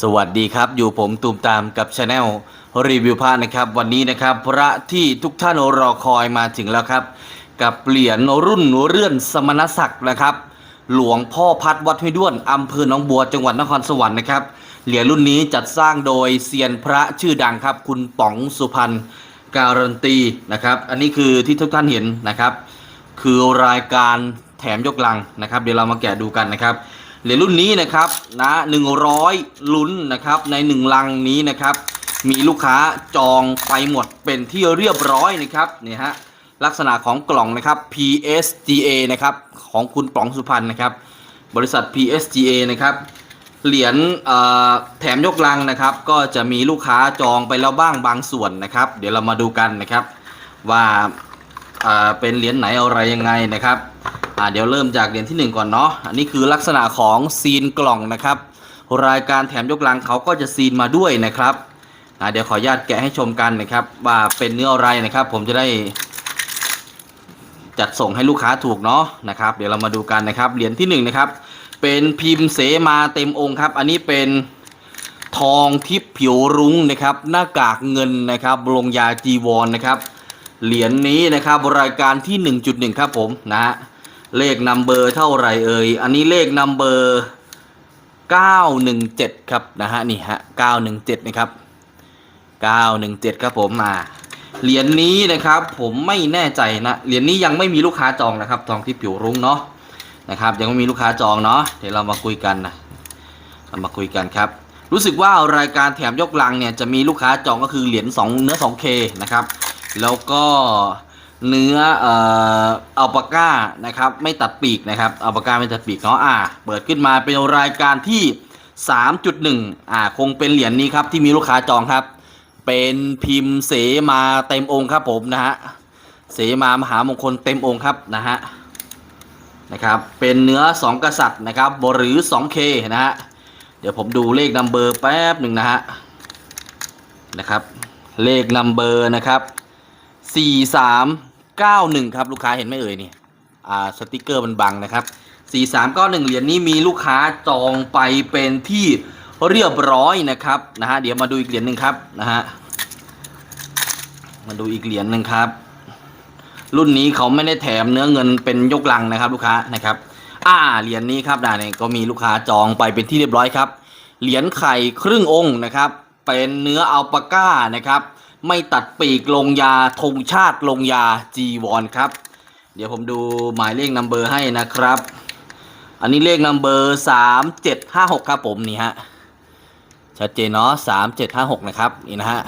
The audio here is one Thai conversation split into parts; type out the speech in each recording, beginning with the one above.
สวัสดีครับอยู่ผมตูมตามกับชาแนลรีวิวพระนะครับ วันนี้นะครับ พระที่ทุกท่านรอคอยมาถึงแล้วครับ กับเหรียญรุ่นเรื่อนสมณศักดิ์นะครับ หลวงพ่อพัดวัดห้วยด้วนอำเภอหนองบัวจังหวัดนครสวรรค์นะครับเหรียญรุ่นนี้จัดสร้างโดยเซียนพระชื่อดังครับ คุณป๋องสุพรรณการันตีนะครับ อันนี้คือที่ทุกท่านเห็นนะครับ คือรายการแถมยกลังนะครับ เดี๋ยวเรามาแกะดูกันนะครับ เหรียญรุ่นนี้นะครับนะหนึ่งร้อยลุ้นนะครับในหนึ่งลังนี้นะครับ มีลูกค้าจองไปหมดเป็นที่เรียบร้อยนะครับเนี่ยฮะลักษณะของกล่องนะครับ PSGA นะครับของคุณป๋องสุพรรณนะครับ บริษัท PSGA นะครับเหรียญเออแถมยกลังนะครับ ก็จะมีลูกค้าจองไปแล้วบ้างบางส่วนนะครับ เดี๋ยวเรามาดูกันนะครับ ว่าอ่าเป็นเหรียญไหนอะไรยังไงนะครับ อ่าเดี๋ยวเริ่มจากเหรียญที่หนึ่งก่อนเนาะอันนี้คือลักษณะของซีนกล่องนะครับ รายการแถมยกลังเขาก็จะซีนมาด้วยนะครับอ่าเดี๋ยวขออนุญาตแกะให้ชมกันนะครับ ว่าเป็นเนื้ออะไรนะครับ ผมจะได้ จัดส่งให้ลูกค้าถูกเนาะนะครับ เดี๋ยวเรามาดูกันนะครับเหรียญที่หนึ่งนะครับ เป็นพิมพ์เสมาเต็มองค์ครับ อันนี้เป็นทองทิพย์ผิวรุ้งนะครับ หน้ากากเงินนะครับลงยาจีวรนะครับ เหรียญนี้นะครับรายการที่ 1.1 ครับผมนะฮะ เลขนัมเบอร์เท่าไหร่เอ่ย อันนี้เลขนัมเบอร์ 917 ครับนะฮะนี่ฮะ 917 นะครับ 917 ครับผมมาเหรียญนี้นะครับผมไม่แน่ใจนะเหรียญนี้ยังไม่มีลูกค้าจองนะครับทองที่ผิวรุ้งเนาะนะครับ ยังไม่มีลูกค้าจองเนาะเดี๋ยวเรามาคุยกันนะเรามาคุยกันครับรู้สึกว่ารายการแถมยกลังเนี่ยจะมีลูกค้าจองก็คือเหรียญ2เนื้อ 2K นะครับแล้วก็ เนื้อเอ่ออัลปาก้านะครับ ไม่ตัดปีกนะครับอัลปาก้าไม่ตัดปีกเนาะอ่า เปิดขึ้นมาเป็นรายการที่ 3.1 อ่า คงเป็นเหรียญนี้ครับที่มีลูกค้าจองครับ เป็นพิมพ์เสมาเต็มองค์ครับผมนะฮะเสมามหามงคลเต็มองค์ครับนะฮะนะครับเป็นเนื้อ 2 กษัตริย์นะครับบหรือ 2K นะฮะเดี๋ยวผมดูเลขนัมเบอร์แป๊บหนึ่งนะฮะนะครับเลขนัมเบอร์นะครับสี่สามเก้าหนึ่งครับ ลูกค้าเห็นไหมเอ่ยนี่อ่าสติกเกอร์มันบังนะครับสี่สามเหนึ่งเหรียญนี้มีลูกค้าจองไปเป็นที่เรียบร้อยนะครับนะฮะเดี๋ยวมาดูอีกเหรียญหนึ่งครับนะฮะมาดูอีกเหรียญหนึ่งครับ รุ่นนี้เขาไม่ได้แถมเนื้อเงินเป็นยกลังนะครับลูกค้านะครับ อ่าเหรียญนี้ครับนะเนี่ยก็มีลูกค้าจองไปเป็นที่เรียบร้อยครับ เหรียญไข่ครึ่งองค์นะครับ เป็นเนื้ออัลปาก้านะครับ ไม่ตัดปีกลงยาธงชาติลงยาจีวรครับ เดี๋ยวผมดูหมายเลขนัมเบอร์ให้นะครับ อันนี้เลขนัมเบอร์สามเจ็ดห้าหกครับผมนี่ฮะชัดเจนเนาะสามเจ็ดห้าหกนะครับนี่นะฮะ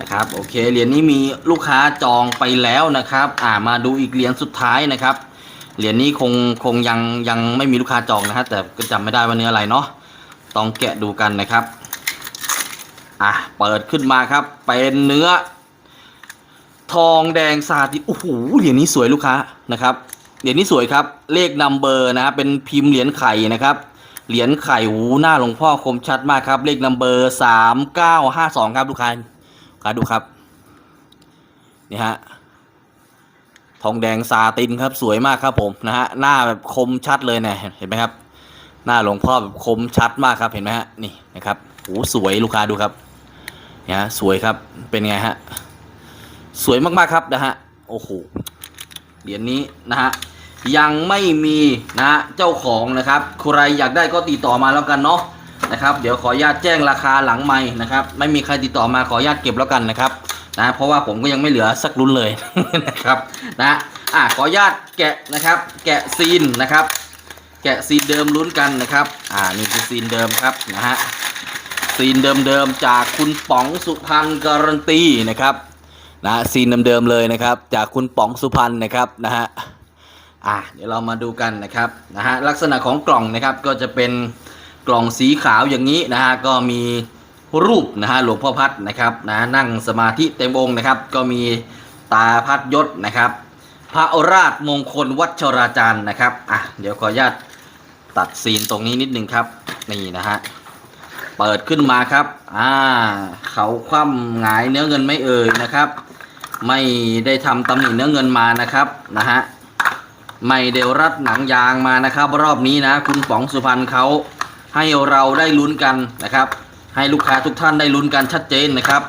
นะครับโอเคเหรียญนี้มีลูกค้าจองไปแล้วนะครับ อ่ามาดูอีกเหรียญสุดท้ายนะครับเหรียญนี้คงคงยังยังไม่มีลูกค้าจองนะฮะแต่ก็จำไม่ได้ว่าเนื้ออะไรเนาะต้องแกะดูกันนะครับ อะเปิดขึ้นมาครับ เป็นเนื้อ ทองแดงซาตินโอ้โหเหรียญนี้สวยลูกค้านะครับเหรียญนี้สวยครับ เลขนัมเบอร์นะเป็นพิมพ์เหรียญไข่นะครับ เหรียญไข่หูหน้าหลวงพ่อคมชัดมากครับ เลขนัมเบอร์สามเก้าห้าสองครับลูกค้าลูกค้าดูครับนี่ฮะทองแดงซาตินครับสวยมากครับผมนะฮะหน้าแบบคมชัดเลยเนี่ยเห็นไหมครับ หน้าหลวงพ่อแบบคมชัดมากครับเห็นไหมฮะนี่นะครับโอ้สวยลูกค้าดูครับ นี่ยฮะสวยครับเป็นไงฮะสวยมากๆครับนะฮะโอ้โหเหรียญนี้นะฮะยังไม่มีนะเจ้าของนะครับใครอยากได้ก็ติดต่อมาแล้วกันเนาะนะครับเดี๋ยวขออนุญาตแจ้งราคาหลังไม่นะครับไม่มีใครติดต่อมาขออนุญาตเก็บแล้วกันนะครับนะเพราะว่าผมก็ยังไม่เหลือสักรุ่นเลยนะครับนะอะขออนุญาตแกะนะครับ แกะซีนนะครับ แกะซีนเดิมลุ้นกันนะครับ อ่านี่คือซีนเดิมครับนะฮะ ซีนเดิมๆจากคุณป๋องสุพรรณการันตีนะครับนะซีนเดิมๆเลยนะครับ จากคุณป๋องสุพรรณนะครับนะฮะอ่าเดี๋ยวเรามาดูกันนะครับนะฮะลักษณะของกล่องนะครับก็จะเป็นกล่องสีขาวอย่างนี้นะฮะก็มีรูปนะฮะหลวงพ่อพัดนะครับนะนั่งสมาธิเต็มองค์นะครับ ก็มีตาพัดยศนะครับ พระราชมงคลวัชราจารย์นะครับอะเดี๋ยวขออนุญาตตัดซีนตรงนี้นิดนึงครับนี่นะฮะ เปิดขึ้นมาครับ อ่า เขาคว่ำหงายเนื้อเงินไม่เอ่ยนะครับ ไม่ได้ทำตำหนิเนื้อเงินมานะครับนะฮะไม่เดวรัดหนังยางมานะครับ รอบนี้นะ คุณป๋องสุพรรณเขาให้เราได้ลุ้นกันนะครับ ให้ลูกค้าทุกท่านได้ลุ้นกันชัดเจนนะครับ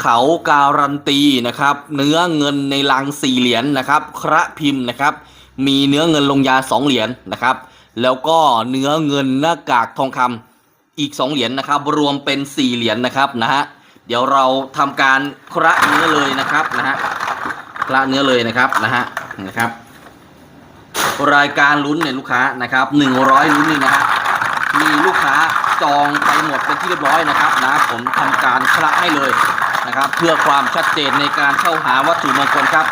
เขาการันตีนะครับ เนื้อเงินในลังสี่เหรียญนะครับ คระพิมพ์นะครับ มีเนื้อเงินลงยาสองเหรียญนะครับ แล้วก็เนื้อเงินหน้ากากทองคำ อีก 2 เหรียญนะครับ รวมเป็น 4 เหรียญนะครับนะฮะเดี๋ยวเราทำการคระเนื้อเลยนะครับนะฮะคระเนื้อเลยนะครับนะฮะนะครับ รายการลุ้นเนี่ยลูกค้านะครับ100ลุ้นนี่นะฮะมีลูกค้าจองไปหมดเป็นที่เรียบร้อยนะครับนะผมทำการคระให้เลยนะครับ เพื่อความชัดเจนในการเข้าหาวัตถุมงคลครับ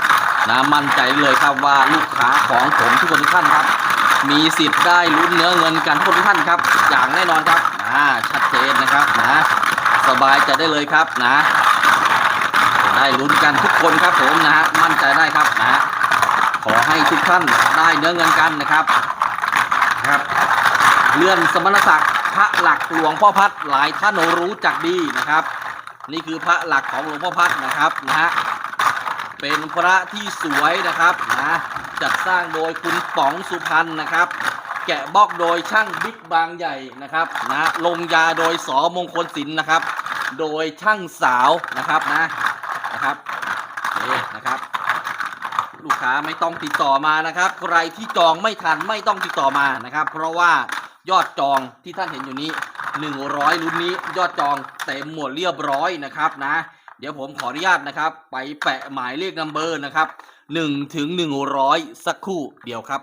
นะมั่นใจเลยครับว่าลูกค้าของผมทุกคนทุกท่านครับ มีสิทธิ์ได้ลุ้นเนื้อเงินกันทุกท่านครับ อย่างแน่นอนครับาชัดเจนนะครับนะสบายใจได้เลยครับนะ ได้ลุ้นกันทุกคนครับผมนะฮะมั่นใจได้ครับนะขอให้ทุกท่านได้เนื้อเงินกันนะครับนะครับเลื่อนสมณศักดิ์พระหลักหลวงพ่อพัดหลายท่านรู้จักดีนะครับ นี่คือพระหลักของหลวงพ่อพัดนะครับนะฮะเป็นพระที่สวยนะครับนะจัดสร้างโดยคุณป๋องสุพรรณนะครับ แกะบล็อกโดยช่างบิ๊กบางใหญ่นะครับนะลงยาโดยสอมงคลศิลป์นะครับ โดยช่างสาวนะครับนะนะครับนี่นะครับ ลูกค้าไม่ต้องติดต่อมานะครับ ใครที่จองไม่ทันไม่ต้องติดต่อมานะครับ เพราะว่ายอดจองที่ท่านเห็นอยู่นี้ 100รุ่นนี้ยอดจองเต็มหมดเรียบร้อยนะครับนะ เดี๋ยวผมขออนุญาตนะครับ ไปแปะหมายเลขนัมเบอร์นะครับ1ถึง100 สักครู่เดียวครับ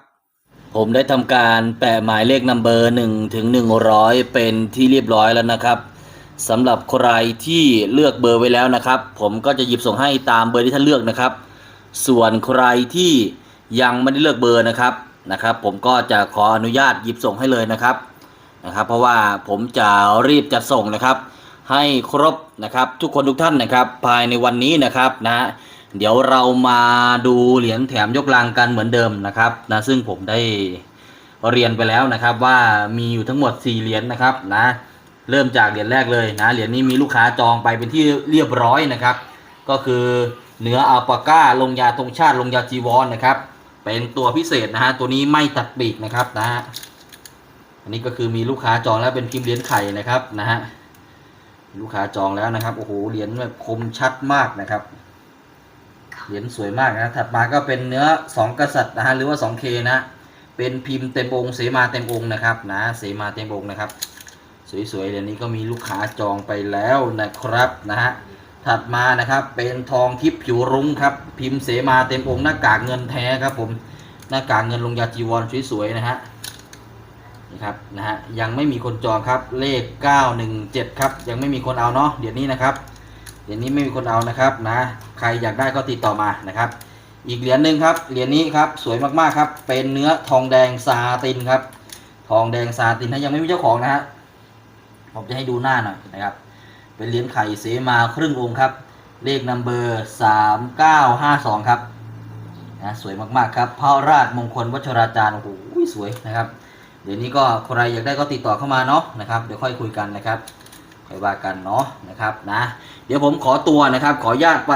ผมได้ทำการแปะหมายเลขนัมเบอร์1ถึง100 เป็นที่เรียบร้อยแล้วนะครับสำหรับใครที่เลือกเบอร์ไว้แล้วนะครับ ผมก็จะหยิบส่งให้ตามเบอร์ที่ท่านเลือกนะครับ ส่วนใครที่ยังไม่ได้เลือกเบอร์นะครับนะครับ ผมก็จะขออนุญาตหยิบส่งให้เลยนะครับนะครับ เพราะว่าผมจะรีบจัดส่งนะครับ ให้ครบนะครับ ทุกคนทุกท่านนะครับ ภายในวันนี้นะครับนะ เดี๋ยวเรามาดูเหรียญแถมยกลังกันเหมือนเดิมนะครับนะซึ่งผมได้เรียนไปแล้วนะครับว่ามีอยู่ทั้งหมด 4 เหรียญนะครับนะเริ่มจากเหรียญแรกเลยนะเหรียญนี้มีลูกค้าจองไปเป็นที่เรียบร้อยนะครับ ก็คือเนื้ออัลปาก้าลงยาธงชาติลงยาจีวรนนะครับ เป็นตัวพิเศษนะฮะตัวนี้ไม่ตัดปีกนะครับนะฮะอันนี้ก็คือมีลูกค้าจองแล้วเป็นพิมพ์เหรียญไข่นะครับนะฮะลูกค้าจองแล้วนะครับโอ้โหเหรียญแบบคมชัดมากนะครับ เหรียญสวยมากนะ ถัดมาก็เป็นเนื้อสองกษัตริย์นะฮะหรือว่า 2K นะ เป็นพิมพ์เต็มองค์เสมาเต็มองค์นะครับ นะเสมาเต็มองค์นะครับ สวยๆเหรียญนี้ก็มีลูกค้าจองไปแล้วนะครับนะฮะถัดมานะครับเป็นทองทิพย์ผิวรุ้งครับ พิมพ์เสมาเต็มองค์หน้ากากเงินแท้ครับผมหน้ากากเงินลงยาจีวรสวยๆนะฮะนี่ครับนะฮะยังไม่มีคนจองครับเลข 917 ครับ ยังไม่มีคนเอาเนาะเดี๋ยวนี้นะครับ เดี๋ยวนี้ไม่มีคนเอานะครับนะใครอยากได้ก็ติดต่อมานะครับ อีกเหรียญหนึ่งครับเหรียญนี้ครับสวยมากๆครับ เป็นเนื้อทองแดงซาตินครับ ทองแดงซาตินถ้ายังไม่มีเจ้าของนะฮะผมจะให้ดูหน้าหน่อยนะครับ เป็นเหรียญไข่เสมาครึ่งองค์ครับ เลขนัมเบอร์3952ครับนะสวยมากๆครับพระราชมงคลวัชราจารย์โอ้โหสวยนะครับเดี๋ยวนี้ก็ใครอยากได้ก็ติดต่อเข้ามาเนาะนะครับเดี๋ยวค่อยคุยกันนะครับ ค่อยว่ากันเนาะนะครับนะเดี๋ยวผมขอตัวนะครับ ขอญาตไป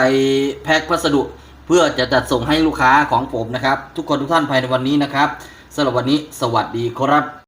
แพ็คพัสดุ เพื่อจะจัดส่งให้ลูกค้าของผมนะครับ ทุกคนทุกท่านภายในวันนี้นะครับสำหรับวันนี้สวัสดีครับ